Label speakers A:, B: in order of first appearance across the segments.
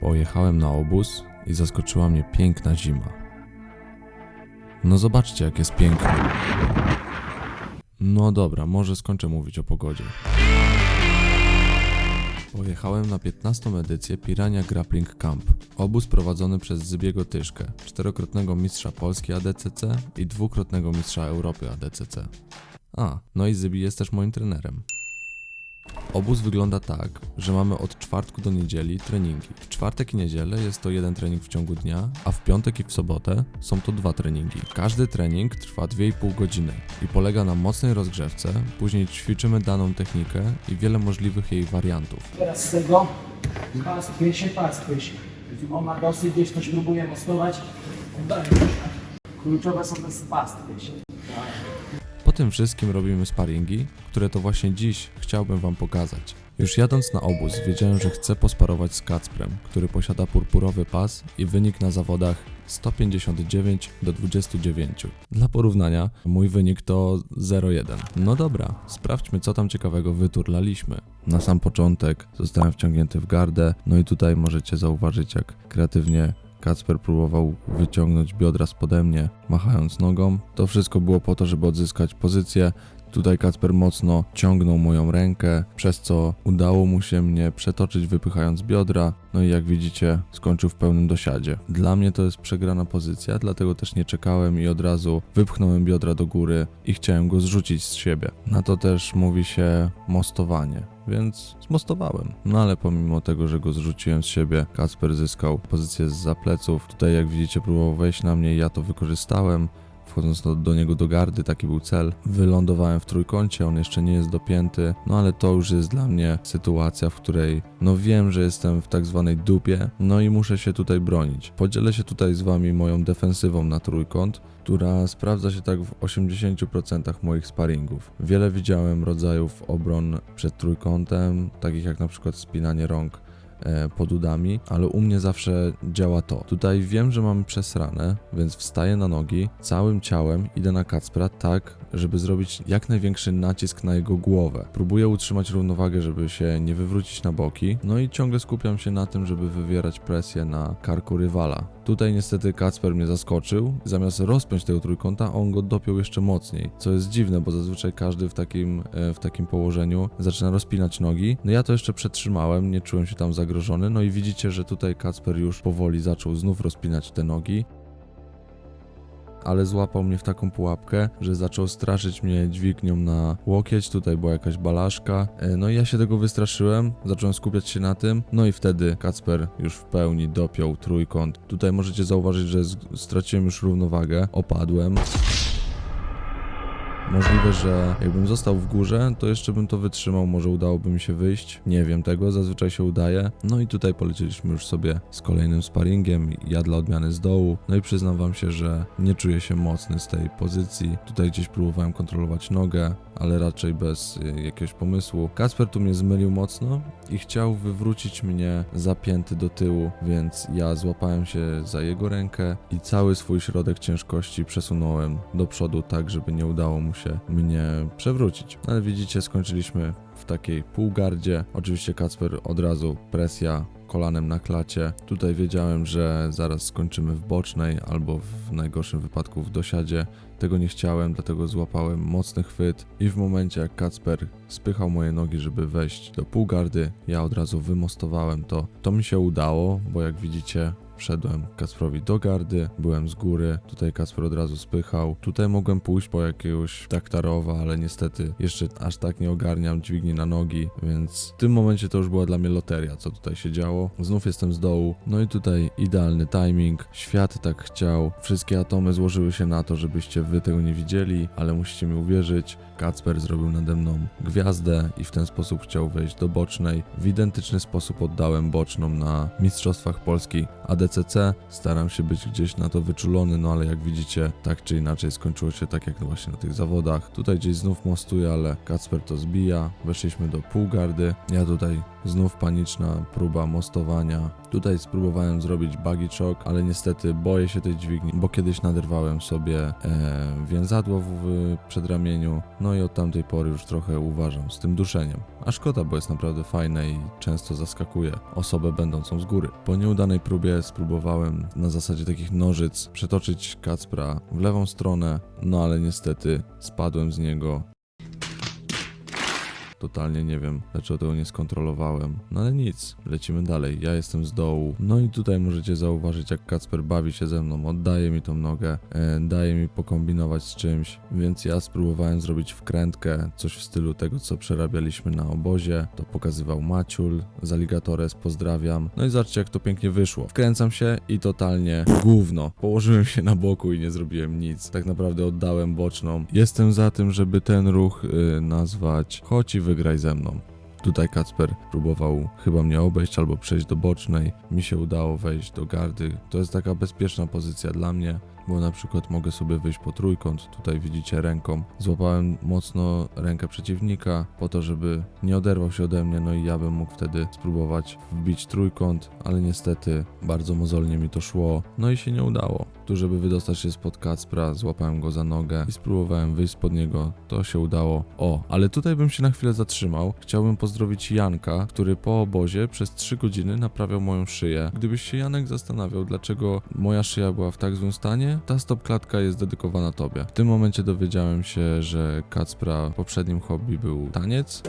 A: Pojechałem na obóz i zaskoczyła mnie piękna zima. No zobaczcie, jak jest pięknie. No dobra, może skończę mówić o pogodzie. Pojechałem na 15. edycję Pirania Grappling Camp. Obóz prowadzony przez Zybiego Tyszkę, czterokrotnego mistrza Polski ADCC i dwukrotnego mistrza Europy ADCC. A, no i Zybi jest też moim trenerem. Obóz wygląda tak, że mamy od czwartku do niedzieli treningi. W czwartek i niedzielę jest to jeden trening w ciągu dnia, a w piątek i w sobotę są to dwa treningi. Każdy trening trwa 2,5 godziny i polega na mocnej rozgrzewce, później ćwiczymy daną technikę i wiele możliwych jej wariantów.
B: Teraz z tego pastwy się, pastwy się. On ma dosyć, gdzieś ktoś próbuje mostować. Dalej. Kluczowe są te pastwy się.
A: Tym wszystkim robimy sparingi, które to właśnie dziś chciałbym Wam pokazać. Już jadąc na obóz wiedziałem, że chcę posparować z Kacprem, który posiada purpurowy pas i wynik na zawodach 159 do 29. Dla porównania, mój wynik to 0,1. No dobra, sprawdźmy co tam ciekawego wyturlaliśmy. Na sam początek zostałem wciągnięty w gardę, no i tutaj możecie zauważyć jak kreatywnie Kacper próbował wyciągnąć biodra spode mnie, machając nogą. To wszystko było po to, żeby odzyskać pozycję. Tutaj Kacper mocno ciągnął moją rękę, przez co udało mu się mnie przetoczyć, wypychając biodra. No i jak widzicie, skończył w pełnym dosiadzie. Dla mnie to jest przegrana pozycja, dlatego też nie czekałem i od razu wypchnąłem biodra do góry i chciałem go zrzucić z siebie. Na to też mówi się mostowanie więc zmostowałem. No ale pomimo tego, że go zrzuciłem z siebie, Kacper zyskał pozycję z pleców. Tutaj jak widzicie próbował wejść na mnie, ja to wykorzystałem. Wchodząc do, do niego do gardy, taki był cel. Wylądowałem w trójkącie, on jeszcze nie jest dopięty, no ale to już jest dla mnie sytuacja, w której no wiem, że jestem w tak zwanej dupie, no i muszę się tutaj bronić. Podzielę się tutaj z wami moją defensywą na trójkąt, która sprawdza się tak w 80% moich sparingów. Wiele widziałem rodzajów obron przed trójkątem, takich jak na przykład spinanie rąk pod udami, ale u mnie zawsze działa to. Tutaj wiem, że mam przesrane, więc wstaję na nogi, całym ciałem idę na Kacpra tak, żeby zrobić jak największy nacisk na jego głowę. Próbuję utrzymać równowagę, żeby się nie wywrócić na boki, no i ciągle skupiam się na tym, żeby wywierać presję na karku rywala. Tutaj niestety Kacper mnie zaskoczył. Zamiast rozpiąć tego trójkąta, on go dopiął jeszcze mocniej. Co jest dziwne, bo zazwyczaj każdy w takim, e, w takim położeniu zaczyna rozpinać nogi. No ja to jeszcze przetrzymałem, nie czułem się tam zagrożony. No i widzicie, że tutaj Kacper już powoli zaczął znów rozpinać te nogi ale złapał mnie w taką pułapkę, że zaczął straszyć mnie dźwignią na łokieć, tutaj była jakaś balaszka, E, no i ja się tego wystraszyłem, zacząłem skupiać się na tym, no i wtedy Kacper już w pełni dopiął trójkąt. Tutaj możecie zauważyć, że straciłem już równowagę, opadłem. Możliwe, że jakbym został w górze, to jeszcze bym to wytrzymał, może udałoby mi się wyjść. Nie wiem tego, zazwyczaj się udaje. No i tutaj polecieliśmy już sobie z kolejnym sparingiem, ja dla odmiany z dołu. No i przyznam wam się, że nie czuję się mocny z tej pozycji. Tutaj gdzieś próbowałem kontrolować nogę, ale raczej bez y, jakiegoś pomysłu. Kasper tu mnie zmylił mocno i chciał wywrócić mnie zapięty do tyłu, więc ja złapałem się za jego rękę i cały swój środek ciężkości przesunąłem do przodu tak, żeby nie udało mu się mnie przewrócić. Ale widzicie, skończyliśmy w takiej półgardzie. Oczywiście Kacper od razu presja kolanem na klacie. Tutaj wiedziałem, że zaraz skończymy w bocznej albo w najgorszym wypadku w dosiadzie. Tego nie chciałem, dlatego złapałem mocny chwyt i w momencie jak Kacper spychał moje nogi, żeby wejść do półgardy, ja od razu wymostowałem to. To mi się udało, bo jak widzicie Wszedłem Kasprowi do gardy, byłem z góry, tutaj Kasper od razu spychał. Tutaj mogłem pójść po jakiegoś taktarowa, ale niestety jeszcze aż tak nie ogarniam dźwigni na nogi, więc w tym momencie to już była dla mnie loteria, co tutaj się działo. Znów jestem z dołu, no i tutaj idealny timing, świat tak chciał, wszystkie atomy złożyły się na to, żebyście wy tego nie widzieli, ale musicie mi uwierzyć, Kacper zrobił nade mną gwiazdę i w ten sposób chciał wejść do bocznej. W identyczny sposób oddałem boczną na Mistrzostwach Polski ADCC. Staram się być gdzieś na to wyczulony, no ale jak widzicie, tak czy inaczej skończyło się tak jak właśnie na tych zawodach. Tutaj gdzieś znów mostuję, ale Kacper to zbija. Weszliśmy do półgardy. Ja tutaj Znów paniczna próba mostowania. Tutaj spróbowałem zrobić buggy choke, ale niestety boję się tej dźwigni, bo kiedyś naderwałem sobie e, więzadło w przedramieniu, no i od tamtej pory już trochę uważam z tym duszeniem. A szkoda, bo jest naprawdę fajne i często zaskakuje osobę będącą z góry. Po nieudanej próbie spróbowałem na zasadzie takich nożyc przetoczyć Kacpra w lewą stronę, no ale niestety spadłem z niego Totalnie nie wiem, dlaczego tego nie skontrolowałem. No ale nic, lecimy dalej. Ja jestem z dołu. No i tutaj możecie zauważyć, jak Kacper bawi się ze mną. Oddaje mi tą nogę, e, daje mi pokombinować z czymś. Więc ja spróbowałem zrobić wkrętkę, coś w stylu tego, co przerabialiśmy na obozie. To pokazywał Maciul z Alligatores, pozdrawiam. No i zobaczcie, jak to pięknie wyszło. Wkręcam się i totalnie gówno. Położyłem się na boku i nie zrobiłem nic. Tak naprawdę oddałem boczną. Jestem za tym, żeby ten ruch y, nazwać chodź i wygraj ze mną. Tutaj Kacper próbował chyba mnie obejść albo przejść do bocznej. Mi się udało wejść do gardy. To jest taka bezpieczna pozycja dla mnie, bo na przykład mogę sobie wyjść po trójkąt. Tutaj widzicie ręką. Złapałem mocno rękę przeciwnika po to, żeby nie oderwał się ode mnie, no i ja bym mógł wtedy spróbować wbić trójkąt, ale niestety bardzo mozolnie mi to szło, no i się nie udało. Tu, żeby wydostać się spod Kacpra, złapałem go za nogę i spróbowałem wyjść spod niego. To się udało. O, ale tutaj bym się na chwilę zatrzymał. Chciałbym pozdrowić Janka, który po obozie przez 3 godziny naprawiał moją szyję. Gdybyś się Janek zastanawiał, dlaczego moja szyja była w tak złym stanie, ta stopklatka jest dedykowana tobie. W tym momencie dowiedziałem się, że Kacpra poprzednim hobby był taniec.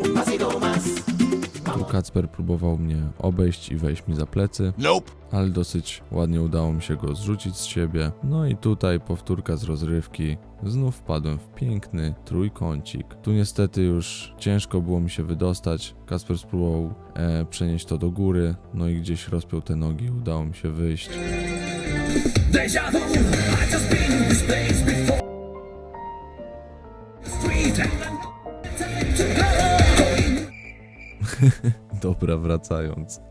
A: Tu Kacper próbował mnie obejść i wejść mi za plecy
C: Nope.
A: ale dosyć ładnie udało mi się go zrzucić z siebie. No i tutaj powtórka z rozrywki. Znów wpadłem w piękny trójkącik. Tu niestety już ciężko było mi się wydostać. Kasper spróbował e, przenieść to do góry, no i gdzieś rozpiął te nogi udało mi się wyjść.
D: Deja vu, I just been in this place before. Street and.
A: Dobra, wracając.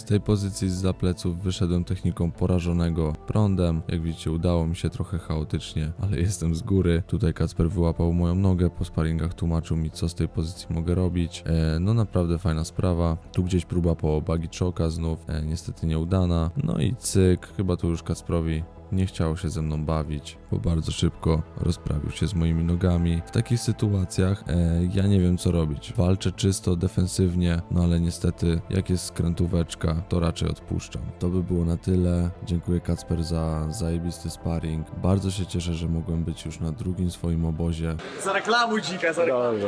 A: Z tej pozycji z pleców wyszedłem techniką porażonego prądem. Jak widzicie, udało mi się trochę chaotycznie, ale jestem z góry. Tutaj Kacper wyłapał moją nogę, po sparingach tłumaczył mi, co z tej pozycji mogę robić. E, no naprawdę fajna sprawa. Tu gdzieś próba po bagi choka znów, e, niestety nieudana. No i cyk, chyba tu już Kacprowi nie chciało się ze mną bawić, bo bardzo szybko rozprawił się z moimi nogami. W takich sytuacjach e, ja nie wiem co robić. Walczę czysto, defensywnie, no ale niestety jak jest skrętóweczka, to raczej odpuszczam. To by było na tyle. Dziękuję Kacper za zajebisty sparring. Bardzo się cieszę, że mogłem być już na drugim swoim obozie.
B: Zareklamuj dzika, zareklamuj.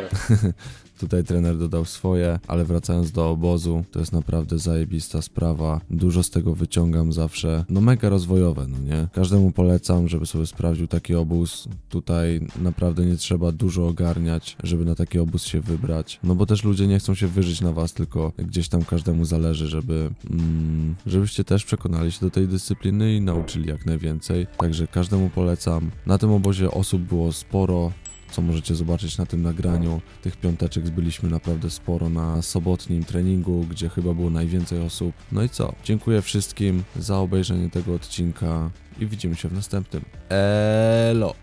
A: Tutaj trener dodał swoje, ale wracając do obozu, to jest naprawdę zajebista sprawa. Dużo z tego wyciągam zawsze. No mega rozwojowe, no nie? Każdemu polecam, żeby sobie sprawdził taki obóz. Tutaj naprawdę nie trzeba dużo ogarniać, żeby na taki obóz się wybrać. No bo też ludzie nie chcą się wyżyć na was, tylko gdzieś tam każdemu zależy, żeby mm, żebyście też przekonali się do tej dyscypliny i nauczyli jak najwięcej. Także każdemu polecam. Na tym obozie osób było sporo co możecie zobaczyć na tym nagraniu. Tych piąteczek zbyliśmy naprawdę sporo na sobotnim treningu, gdzie chyba było najwięcej osób. No i co? Dziękuję wszystkim za obejrzenie tego odcinka i widzimy się w następnym. Elo!